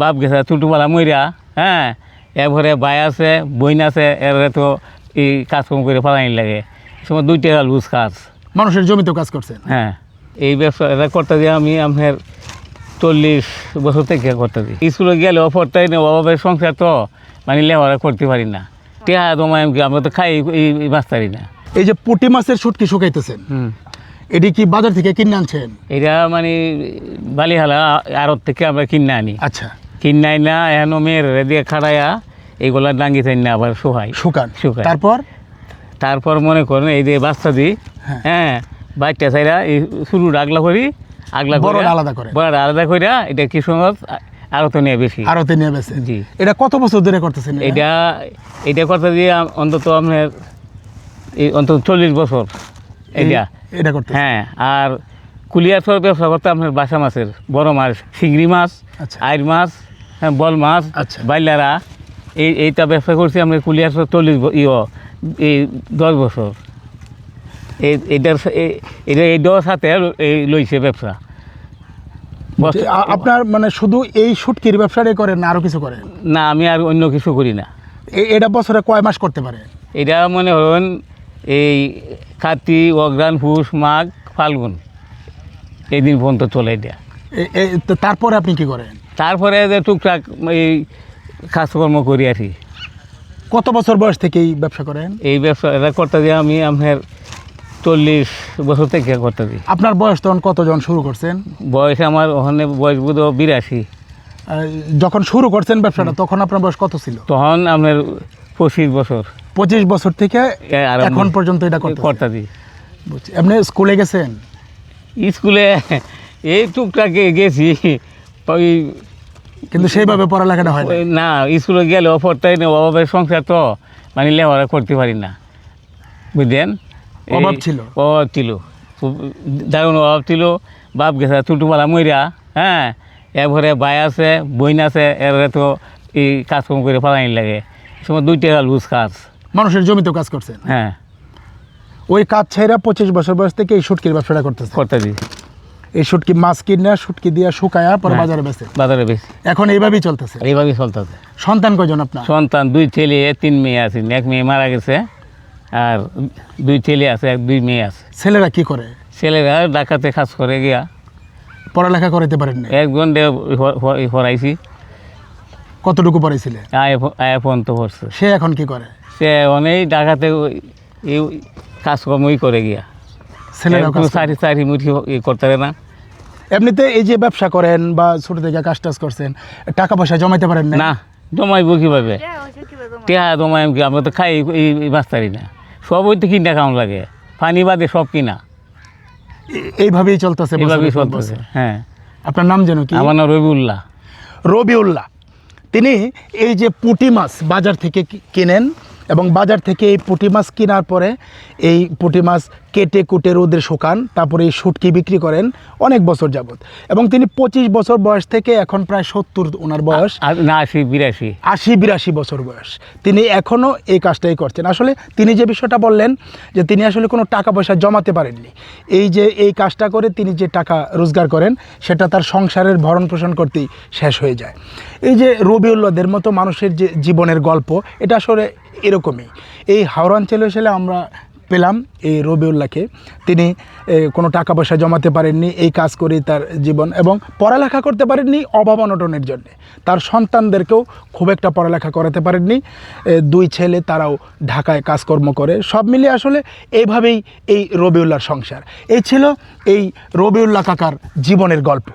বাপ গেছে ছোটোবেলা মইরা? হ্যাঁ এরপরে ভাই আছে বইন আছে এবারে তো এই কাজকর্ম করে পালানি লাগে। সময় দুই টাকা লুজ কাজ। মানুষের জমিতেও কাজ করছেন হ্যাঁ এই ব্যবসা এটা করতে দিয়ে আমি আপনার চল্লিশ বছর থেকে করতে দিই স্কুলে গেলে অফারটাই নেই অভাবের সংসার তো মানে লেবারা করতে পারি না। টেহা তোমায় আমরা তো খাই এই মাছ পারি না। এই যে পুঁটি মাছের শুটকি শুকাইতেছেন এটি কি বাজার থেকে কিনে আনছেন? এটা মানে বালিহালা আড়ত থেকে আমরা কিনে আনি। আচ্ছা। কিনে আনি না এখন মেয়ের দিয়ে খাড়াইয়া এইগুলা ডাঙ্গি থাই না আবার শোহাই শুকান শুকায়। তারপর তারপর মনে করেন এই যে বাচ্চা দিই হ্যাঁ। হ্যাঁ বাচ্চা চাইরা এই শুরু আগলা করি আগলা কইরা- আলাদা করে। বড়টা আলাদা কইরা এটা কিসমত আরও তো নিয়ে বেশি আরতে নিয়ে বেছেন জি। এটা কত বছর ধরে করতেছেন এটা? এটা করতে দিয়ে অন্তত আপনার এই অন্তত চল্লিশ বছর এটা এটা করতে হ্যাঁ আর কুলিয়ার সব ব্যবসা করতে আপনার বাসা মাছের বড় মাছ চিংড়ি মাছ আচ্ছা। আইর মাছ হ্যাঁ বল মাছ আচ্ছা। বাইলারা এই এইটা ব্যবসা করছি আমরা কুলিয়ার সব চল্লিশ ইয় এই দশ বছর। এই এটার এটা এই দশ সাথে এই লইছে ব্যবসা। বস- আপনার মানে শুধু এই শুটকির ব্যবসাটাই করেন না আরও কিছু করেন? না আমি আর অন্য কিছু করি না। এটা বছরে কয় মাস করতে পারে? এটা মনে হন এই কার্তিক অগ্রাণ পুষ মাঘ ফাল্গুন। এই দিন পর্যন্ত চলে এটা তো তারপরে আপনি কি করেন? তারপরে যে টুকটাক এই কাজকর্ম করি আর কি। কত বছর বয়স থেকে এই ব্যবসা করেন? এই ব্যবসা এটা করতে দিয়ে আমি আপনার চল্লিশ বছর থেকে করতে দিই। আপনার বয়স তখন কতজন শুরু করছেন? বয়স আমার ওখানে বয়স বোধ বিরাশি। যখন শুরু করছেন ব্যবসাটা তখন আপনার বয়স কত ছিল? তখন আপনার পঁচিশ বছর। পঁচিশ বছর থেকে এখন পর্যন্ত এটা করতে করতে দিই। বুঝছি। আপনি স্কুলে গেছেন? স্কুলে এই টুকটাক গেছি। ওই কিন্তু সেইভাবে পড়ালেখাটা হয় না স্কুলে গেলে অফারটাই নেই অভাবের সংসার তো। মানে লেবারা করতে পারি না। বুঝলেন? অভাব ছিল? অভাব ছিল। দারুণ অভাব ছিল। বাপ গেছে টুটুপালা মইরা হ্যাঁ? এরপরে ভাই আছে বইন আছে এবারে তো এই কাজকর্ম করে পালানি লাগে। সময় দুই টাকা লুজ কাজ। মানুষের জমিতেও কাজ করছে হ্যাঁ। ওই কাজ ছাইরা পঁচিশ বছর বয়স থেকে এই শুটকির ব্যবসাটা করতেছে। করতে দিই এই শুটকি মাছ কিনে শুটকি দিয়ে শুকায়া পরে হ্যাঁ। বাজারে বেচে। বাজারে বেশি এখন এইভাবেই চলতেছে। এইভাবেই চলতেছে। সন্তান কয়জন আপনার? সন্তান দুই ছেলে তিন মেয়ে আছে। এক মেয়ে মারা গেছে আর দুই ছেলে আছে এক দুই মেয়ে আছে। ছেলেরা কি করে? ছেলেরা ডাকাতে কাজ করে গিয়া। পড়ালেখা করাইতে পারেন না একজন হরাইছি কতটুকু পড়াইছিলে? আয় আয় পর্যন্ত পড়ছে। সে এখন কি করে? সে অনেক ডাকাতে কাজকর্মই করে গিয়া। করে। চারি চারি মুঠি ই করতে পারে না। এমনিতে এই যে ব্যবসা করেন বা ছোট থেকে কাজ টাজ করছেন টাকা পয়সা জমাইতে পারেন না? না জমাইব কীভাবে? টেহা জমাই কি? আমরা তো খাই এই পারি না। সব ওই তো কিনা কাম লাগে? পানি বাদে সব কিনা। এইভাবেই চলতেছে এইভাবেই চলতেছে হ্যাঁ। আপনার নাম যেন কি? আমার নাম রবিউল্লাহ। রবিউল্লাহ। তিনি এই যে পুঁটি মাছ বাজার থেকে কিনেন এবং বাজার থেকে এই পুঁটি মাছ কেনার পরে এই পুঁটি মাছ কেটে কুটে রোদে শুকান তারপরে এই শুটকি বিক্রি করেন অনেক বছর যাবত এবং তিনি পঁচিশ বছর বয়স থেকে এখন প্রায় সত্তর ওনার বয়স। না আশি বিরাশি। আশি বিরাশি বছর বয়স। তিনি এখনও এই কাজটাই করছেন। আসলে তিনি যে বিষয়টা বললেন যে তিনি আসলে কোনো টাকা পয়সা জমাতে পারেননি। এই যে এই কাজটা করে তিনি যে টাকা রোজগার করেন সেটা তার সংসারের ভরণ পোষণ করতেই শেষ হয়ে যায়। এই যে রবিউল্লাদের মতো মানুষের যে জীবনের গল্প এটা আসলে এরকমই। এই হাওড়া অঞ্চলে এসে আমরা পেলাম এই রবিউল্লাহকে। তিনি কোনো টাকা পয়সা জমাতে পারেননি, এই কাজ করেই তার জীবন এবং পড়ালেখা করতে পারেননি অভাব অনটনের জন্যে। তার সন্তানদেরকেও খুব একটা পড়ালেখা করাতে পারেননি। দুই ছেলে তারাও ঢাকায় কাজকর্ম করে। সব মিলিয়ে আসলে এইভাবেই এই রবিউল্লাহর সংসার। এই ছিল এই রবিউল্লাহ কাকার জীবনের গল্প।